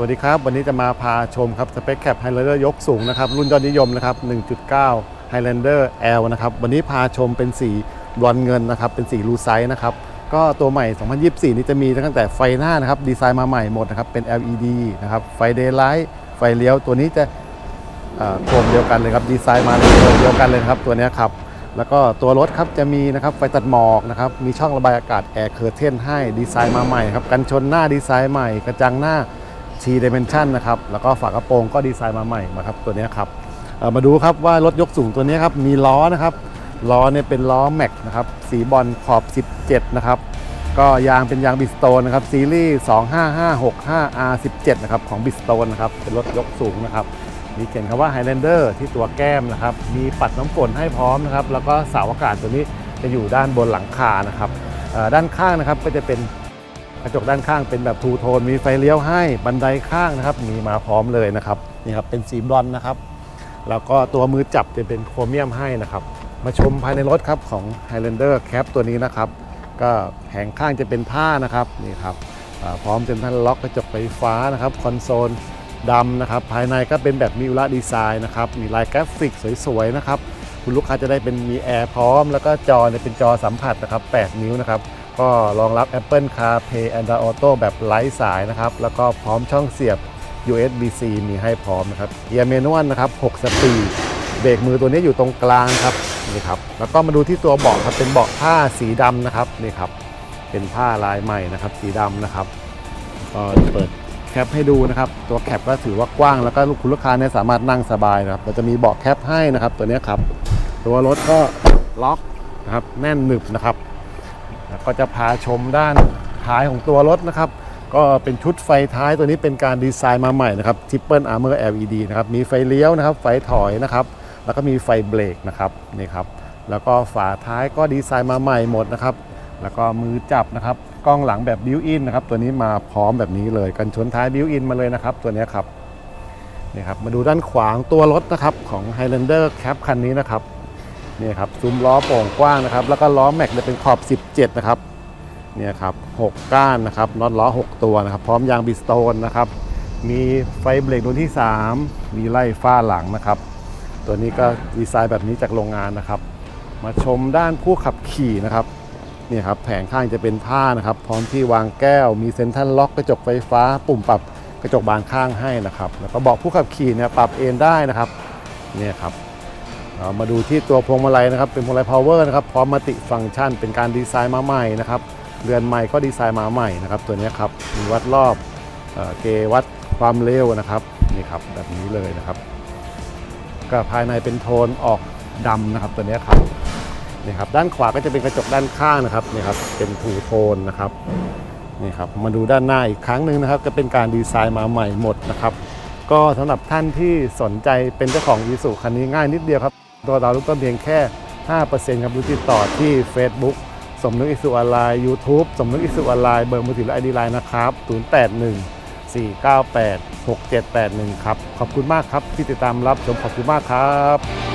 วัสดีครับ วันนี้จะมาพาชมครับสเปคแคปไฮแลนเดอร์ยกสูงนะครับ รุ่นยอดนิยมนะครับ 1.9 Highlander L นะครับ วันนี้พาชมเป็นสีบลอนเงินนะครับ เป็นสีลูไซส์นะครับ ก็ตัวใหม่ 2024 นี้จะมีตั้งแต่ไฟหน้านะครับ ดีไซน์มาใหม่หมดนะครับ เป็น LED นะครับ ไฟเดย์ไลท์ไฟเลี้ยว ตัวนี้จะโครมเดียวกันเลยครับ ดีไซน์มาในโคมเดียวกันเลยครับ ตัวนี้ครับแล้วก็ตัวรถครับจะมีนะครับไฟตัดหมอกนะครับมีช่องระบายอากาศแอร์เคอร์เทนให้ดีไซน์มาใหม่ครับกันชนหน้าดีไซน์ใหม่ กระจังหน้า T Dimension นะครับ แล้วก็ฝากระโปรงก็ดีไซน์มาใหม่นะครับตัวนี้ครับมาดูครับว่ารถยกสูงตัวนี้ครับมีล้อนะครับล้อเนี่ยเป็นล้อแม็กนะครับสีบอลขอบ 17 นะครับ ก็ยางเป็นยางบิสโตนนะครับซีรีส์ 25565 R17 นะครับของบิสโตนนะครับเป็นรถยกสูงนะครับมีเขียนคำว่า Highlander ที่ตัวแก้มนะครับ มีปัดน้ำฝนให้พร้อมนะครับ แล้วก็เสาอากาศตัวนี้จะอยู่ด้านบนหลังคานะครับด้านข้างนะครับก็จะเป็น กระจกด้านข้างเป็นแบบทูโทนมีไฟเลี้ยวให้บันไดข้างนะครับ มีมาพร้อมเลยนะครับนี่ครับเป็นสีบรอนนะครับ แล้วก็ตัวมือจับจะเป็นโครเมียมให้นะครับ มาชมภายในรถครับของ Highlander Cap ตัวนี้นะครับ ก็แผงข้างจะเป็นผ้านะครับนี่ครับพร้อมเซ็นทรัลล็อกกระจกไฟฟ้านะครับคอนโซลดำนะครับ ภายในก็เป็นแบบมิวระดีไซน์นะครับ มีลายกราฟิกสวยๆนะครับ คุณลูกค้าจะได้เป็นมีแอร์พร้อม แล้วก็จอเนี่ยเป็นจอสัมผัสนะครับ 8 นิ้วนะครับ ก็รองรับ Apple CarPlay Android Auto แบบไร้สายนะครับ แล้วก็พร้อมช่องเสียบ USB-C มีให้พร้อมนะครับเกียร์เมนวลนะครับ 6 สปีดเบรกมือตัวนี้อยู่ตรงกลางครับนี่ครับ แล้วก็มาดูที่ตัวเบาะครับเป็นเบาะผ้าสีดำนะครับนี่ครับ เป็นผ้าลายใหม่นะครับ สีดำนะครับก็เปิดแคปให้ดูนะครับ ตัวแคปก็ถือว่ากว้างแล้วก็ลูกคุณลูกค้าเนี่ยสามารถนั่งสบายนะครับเราจะมีเบาะแคปให้นะครับ ตัวนี้ครับ ตัวรถก็ล็อกนะครับ แน่นหนึบนะครับ แล้วก็จะพาชมด้านท้ายของตัวรถนะครับ ก็เป็นชุดไฟท้ายตัวนี้เป็นการดีไซน์มาใหม่นะครับ Triple Armor LED นะครับ มีไฟเลี้ยวนะครับ ไฟถอยนะครับ แล้วก็มีไฟเบรกนะครับนี่ครับ แล้วก็ฝาท้ายก็ดีไซน์มาใหม่หมดนะครับ แล้วก็มือจับนะครับ กล้องหลังแบบบิวอินนะครับ ตัวนี้มาพร้อมแบบนี้เลย กันชนท้ายบิวอินมาเลยนะครับ ตัวนี้ครับนี่ครับ มาดูด้านขวางตัวรถนะครับของ Highlander Cap คันนี้นะครับ นี่ครับซุ้มล้อโป่งกว้างนะครับ แล้วก็ล้อแม็กเนี่ยเป็นขอบ 17 นะครับเนี่ยครับ6ก้านนะครับน็อตล้อ 6 ตัวนะครับ พร้อมยางบิสโตนนะครับ มีไฟเบรกดวงที่ 3 มีไล่ฝ้าหลังนะครับ ตัวนี้ก็ดีไซน์แบบนี้จากโรงงานนะครับ มาชมด้านผู้ขับขี่นะครับนี่ครับแผงข้างจะเป็นผ้านะครับ พร้อมที่วางแก้ว มีเซ็นทรัลล็อกกระจกไฟฟ้า ปุ่มปรับกระจกบานข้างให้นะครับ แล้วก็บอกผู้ขับขี่เนี่ยปรับเอนได้นะครับเนี่ยครับ มาดูที่ตัวพวงมาลัยนะครับ เป็นพวงมาลัย power นะครับพร้อมมัติฟังก์ชัน เป็นการดีไซน์มาใหม่นะครับเรือนใหม่ก็ดีไซน์มาใหม่นะครับตัวนี้ครับมีวัดรอบเอเกวัดความเร็วนะครับนี่ครับแบบนี้เลยนะครับ ก็ภายในเป็นโทนออกดำนะครับตัวนี้ครับนี่ครับด้านขวาก็จะเป็นกระจกด้านข้างนะครับนี่ครับเป็นทูโทนนะครับนี่ครับมาดูด้านหน้าอีกครั้งหนึ่งนะครับ ก็เป็นการดีไซน์มาใหม่หมดนะครับ ก็สำหรับท่านที่สนใจเป็นเจ้าของยีสุคันนี้ง่ายนิดเดียวครับ ตัวเราลูกต้นเพียงแค่ 5%ครับรู้ติดต่อที่ Facebook สมนึกอิสุออนไลน์ YouTube สมนึกอิสุออนไลน์เบอร์มือถือและไอดีไลน์นะครับ 081 498 6781 ครับ ขอบคุณมากครับที่ติดตามรับชมขอบคุณมากครับ